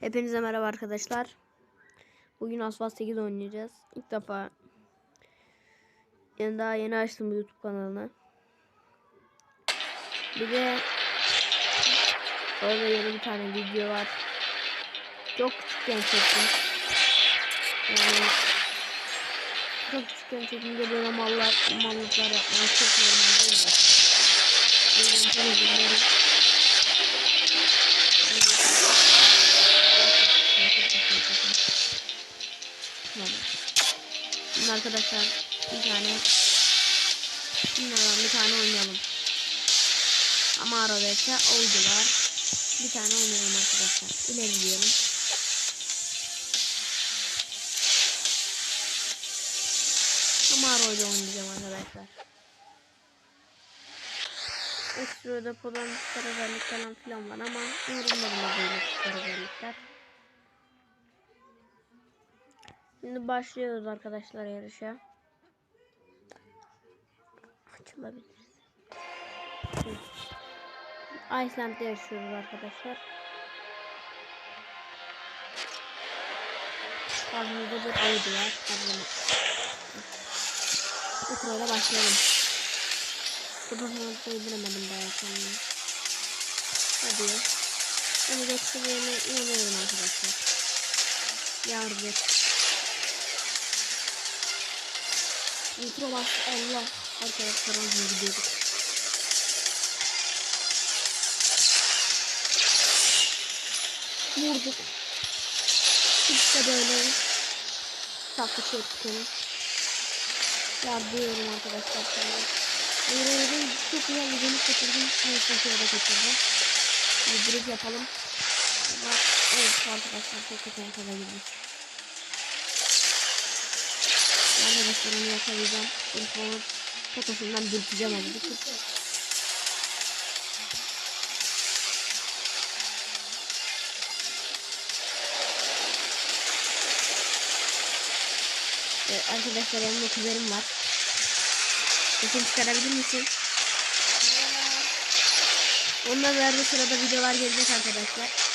Hepinize merhaba arkadaşlar. Bugün Asfalt 8 oynayacağız. İlk defa yani daha yeni açtım YouTube kanalını. Bir de orada yeni bir tane video var. Çok küçükken çektim. Yani çok küçükken çekince böyle mallar, mallıklar yapmayı çok normal değil mi? O yüzden arkadaşlar bir tane bunlardan bir tane oynayalım. Ama arada ise oldular. Bir tane oynayalım arkadaşlar. İleri diyelim. Ama arada oynayacağım arkadaşlar. Ekstra depodan çıkar özellik falan filan var ama umurumda böyle çıkar özellikler. Şimdi başlıyoruz arkadaşlar yarışa. Açılabilir. Iceland'da yaşıyoruz arkadaşlar. Karşımızda bir Audi var. Bu sırayla başlayalım. Bu performansayı bilemedim kendimi. Hadi. Onu geçirdiğime inanıyorum arkadaşlar. Yardım. Nitro bas Allah. Arkadaşlar ağzına gidiyorduk. Vurduk. İşte böyle taklit ettik onu. Yardıyorum arkadaşlar sana. Hayır. Çok güzel bir dönüş getirdim. Neyse şöyle getirdim. Bir drift yapalım. Evet arkadaşlar çok kötü ortada girdik. Arkadaşlar onu yakalayacağım. Onu fotosundan dürteceğim abi. Evet, arkadaşlar yanımda kuzenim var. Sesini çıkarabilir misin? Onunla verdiği sırada videolar gelecek arkadaşlar.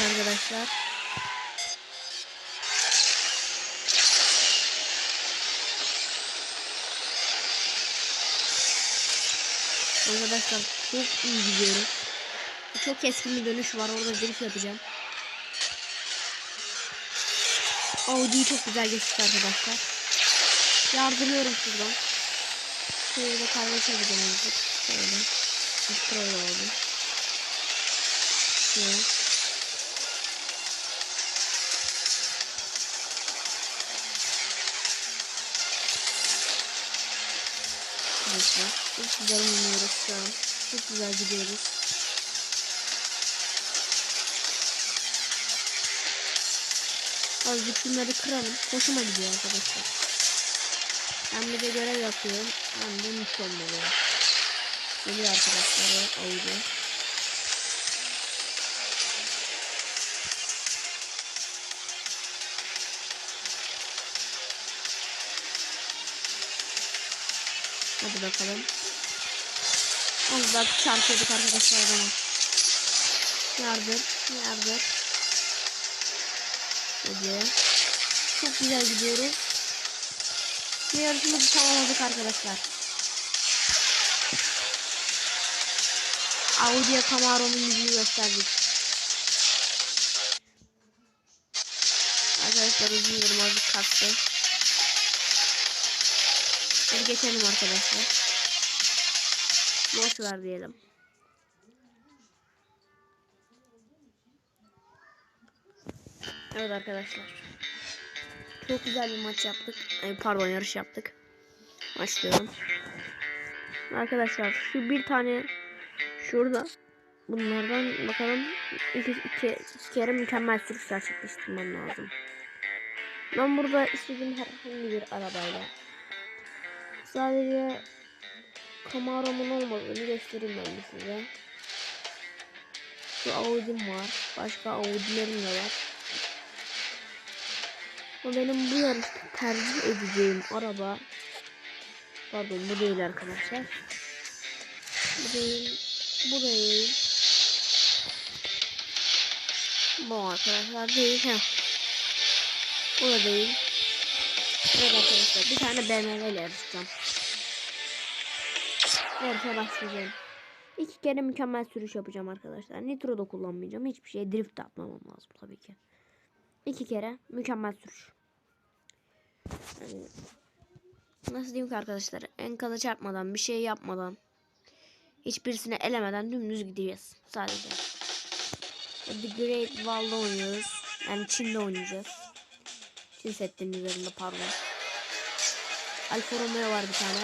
Arkadaşlar. Arkadaşlar çok iyi gidiyorum. Çok keskin bir dönüş var. Orada drift yapacağım. Audi'yi çok güzel geçtik arkadaşlar. Yardırıyorum şuradan. Şöyle kardeşebileceğim azıcık. Şöyle. Şöyle oldu. Şöyle. Arkadaşlar çok güzel oynuyoruz şu an. Çok güzel gidiyoruz. Azıcık şunları kıralım. Hoşuma gidiyor arkadaşlar. Ben bir de görev yapıyorum. Ben de mutlu olmalıyım. Geliyor arkadaşlar o bakalım. Az daha çarpıyorduk arkadaşlar adama. Yardır, yardır. Hadi. Çok güzel gidiyoruz. Bir yarışımızı tamamladık arkadaşlar. Audi'ye Camaro'nun yüzünü gösterdik. Arkadaşlar üzülüyorum azıcık kaçtı. Hadi geçelim arkadaşlar. Boş ver diyelim. Evet arkadaşlar. Çok güzel bir maç yaptık. Ay, pardon yarış yaptık. Başlıyorum. Arkadaşlar şu bir tane şurada bunlardan bakalım iki, iki, iki kere mükemmel sürüş gerçekleştirmem lazım. Ben burada istediğim herhangi bir arabayla sadece Camaro'mun olmadığını göstereyim ben de size. Şu Audi'm var. Başka Audi'lerim de var. Ama benim bu yarışta tercih edeceğim araba Pardon bu değil arkadaşlar. Bu değil. Bu değil. Bu arkadaşlar değil. Heh. Bu da değil. Arkadaşlar bir tane BMW ile yarışacağım. Yarışa başlayacağım. İki kere mükemmel sürüş yapacağım arkadaşlar. Nitro da kullanmayacağım. Hiçbir şey drift de atmamam lazım tabii ki. İki kere mükemmel sürüş. Yani nasıl diyeyim ki arkadaşlar? Enkala çarpmadan, bir şey yapmadan, hiçbirisini elemeden dümdüz gideceğiz sadece. The Great Wall'da oynuyoruz. Yani Çin'de oynayacağız. Çin setlerinin üzerinde pardon. Alfa Romeo var bir tane.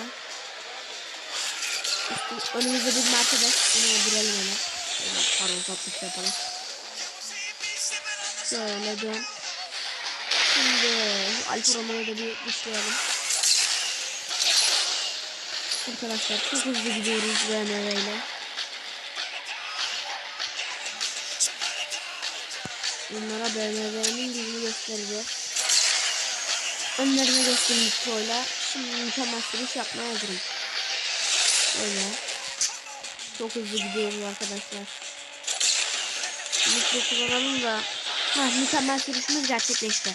Üstü, önümüzde bir Mercedes. Onu öldürelim hemen. Evet, pardon satış yapalım. Şöyle dön. Şimdi Alfa Romeo'yu da bir düşürelim. Arkadaşlar çok hızlı gidiyoruz BMW ile. Bunlara BMW'nin gücünü göstereceğiz. Önlerine geçtim Nitro'yla. Şimdi mükemmel sürüş yapmaya hazırım. Öyle. Çok hızlı gidiyoruz arkadaşlar. Nitro kullanalım da. Ha mükemmel sürüşümüz gerçekleşti.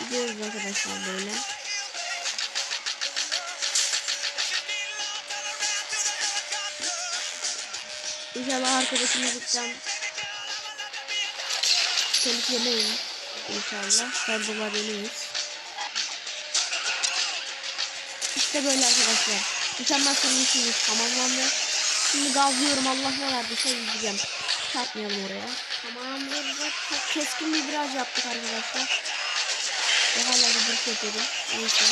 Gidiyoruz arkadaşlar böyle. İnşallah arkadaşımızdan telif yemeyiz. İnşallah. Kardolar yemeyiz. İşte böyle arkadaşlar. Mükemmel sürmüşsünüz. Tamamlandı. Şimdi gazlıyorum. Allah ne verdiyse yüzeceğim. Çarpmayalım oraya. Tamamdır. Çok keskin bir viraj yaptık arkadaşlar. Ve hala bir drift yapıyorum. Neyse.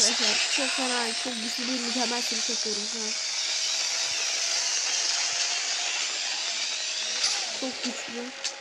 Arkadaşlar çok fena, çok güçlü bir mükemmel sürüş yapıyorum şu an. Çok güçlü.